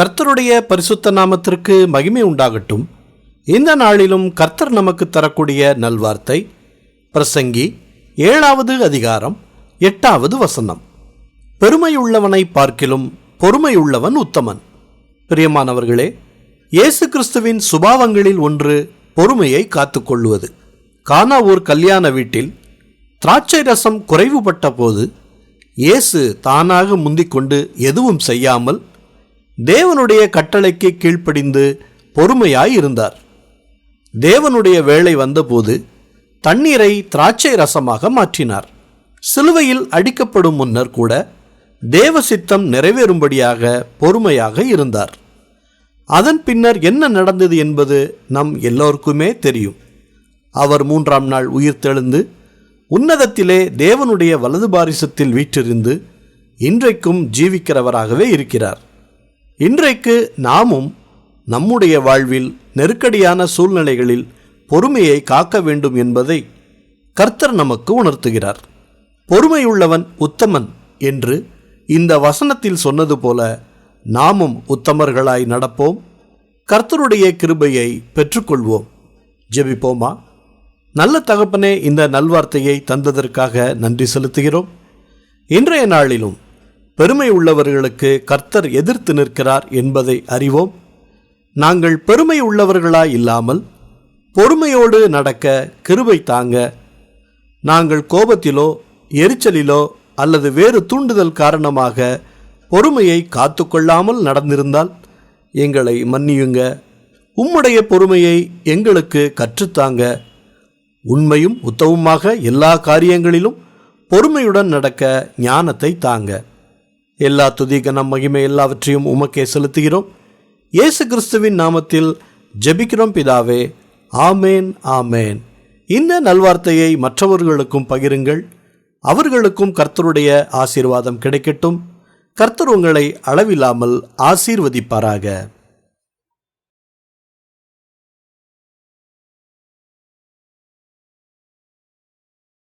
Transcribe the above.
கர்த்தருடைய பரிசுத்த நாமத்திற்கு மகிமை உண்டாகட்டும். இந்த நாளிலும் கர்த்தர் நமக்கு தரக்கூடிய நல்வார்த்தை பிரசங்கி ஏழாவது அதிகாரம் எட்டாவது வசனம். பெருமையுள்ளவனை பார்க்கிலும் பொறுமையுள்ளவன் உத்தமன். பிரியமானவர்களே இயேசு கிறிஸ்துவின் சுபாவங்களில் ஒன்று பொறுமையை காத்துக்கொள்வது கானாவூர் கல்யாண வீட்டில் திராட்சை ரசம் குறைவுபட்ட போது இயேசு தானாக முந்திக்கொண்டு எதுவும் செய்யாமல் தேவனுடைய கட்டளைக்கு கீழ்ப்படிந்து பொறுமையாய் இருந்தார் தேவனுடைய வேலை வந்தபோது தண்ணீரை திராட்சை ரசமாக மாற்றினார். சிலுவையில் அடிக்கப்படும் முன்னர் கூட தேவ சித்தம் நிறைவேறும்படியாக பொறுமையாக இருந்தார். அதன் பின்னர் என்ன நடந்தது என்பது நம் எல்லோருக்குமே தெரியும். அவர் மூன்றாம் நாள் உயிர்த்தெழுந்து உன்னதத்திலே தேவனுடைய வலது பாரிசத்தில் வீற்றிருந்து இன்றைக்கும் ஜீவிக்கிறவராகவே இருக்கிறார். இன்றைக்கு நாமும் நம்முடைய வாழ்வில் நெருக்கடியான சூழ்நிலைகளில் பொறுமையை காக்க வேண்டும் என்பதை கர்த்தர் நமக்கு உணர்த்துகிறார். பொறுமையுள்ளவன் உத்தமன் என்று இந்த வசனத்தில் சொன்னது போல நாமும் உத்தமர்களாய் நடப்போம். கர்த்தருடைய கிருபையை பெற்றுக்கொள்வோம். ஜெபிப்போமா? நல்ல தகப்பனே இந்த நல்வார்த்தையை தந்ததற்காக நன்றி செலுத்துகிறோம். இன்றைய நாளிலும் பெருமை உள்ளவர்களுக்கு கர்த்தர் எதிர்த்து நிற்கிறார் என்பதை அறிவோம். நாங்கள் பெருமை உள்ளவர்களாய் இல்லாமல் பொறுமையோடு நடக்க கிருபை தாங்க. நாங்கள் கோபத்திலோ எரிச்சலிலோ அல்லது வேறு தூண்டுதல் காரணமாக பொறுமையை காத்துக்கொள்ளாமல் நடந்திருந்தால் எங்களை மன்னியுங்க. உம்முடைய பொறுமையை எங்களுக்கு கற்றுத்தாங்க. உண்மையும் உத்தவுமாக எல்லா காரியங்களிலும் பொறுமையுடன் நடக்க ஞானத்தை தாங்க. எல்லா துதிகனம் மகிமை எல்லாவற்றையும் உமக்கே செலுத்துகிறோம். இயேசு கிறிஸ்துவின் நாமத்தில் ஜெபிக்கிறோம் பிதாவே. ஆமேன் ஆமேன். இந்த நல்வார்த்தையை மற்றவர்களுக்கும் பகிருங்கள். அவர்களுக்கும் கர்த்தருடைய ஆசீர்வாதம் கிடைக்கட்டும். கர்த்தர் உங்களை அளவில்லாமல் ஆசீர்வதிப்பாராக.